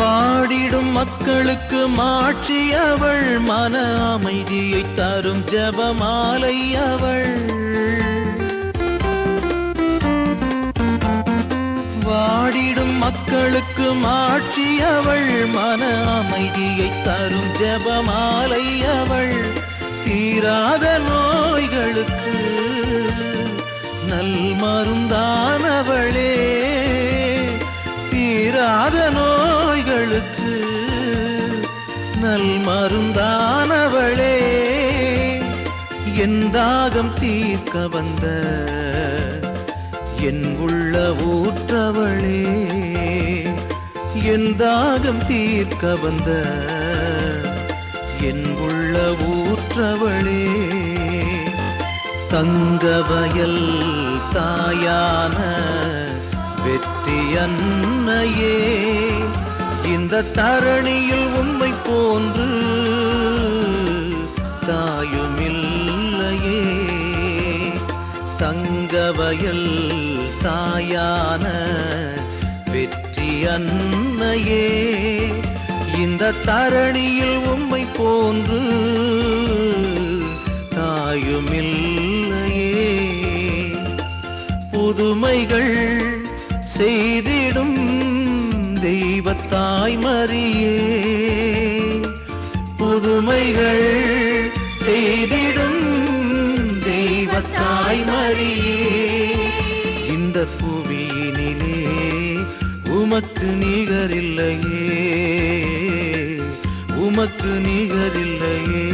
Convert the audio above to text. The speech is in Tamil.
பாடிடும் மக்களுக்கு மாற்றி அவள். மன அமைதியை தரும் ஜபமாலை அவள். வாடிடும் மக்களுக்கு மாற்றி அவள். மன அமைதியை தரும் ஜபமாலை அவள். தீராத நோய்களுக்கு நல் மருந்தானவளே தீராத நோய் நோய்களுக்கு நல் மருந்தானவளே என் தாகம் தீர்க்க வந்த என் உள்ள ஊற்றவளே. என் தாகம் தீர்க்க வந்த என் உள்ள ஊற்றவளே. தங்க வயல் தாயான வெற்றி அன்னையே. இந்த தரணியில் உண்மை போன்று தாயுமில்லையே. தங்கவயல் தாயான வெற்றி அன்னையே. இந்த தரணியில் உண்மை போன்று தாயுமில்லையே. புதுமைகள் செய்து தெய்வத்தாய் மறியே புதுமைகள் செய்திடும் தெய்வத்தாய் மறியே இந்த புவியினிலே உமக்கு நிகரில்லையே உமக்கு நிகரில்லையே.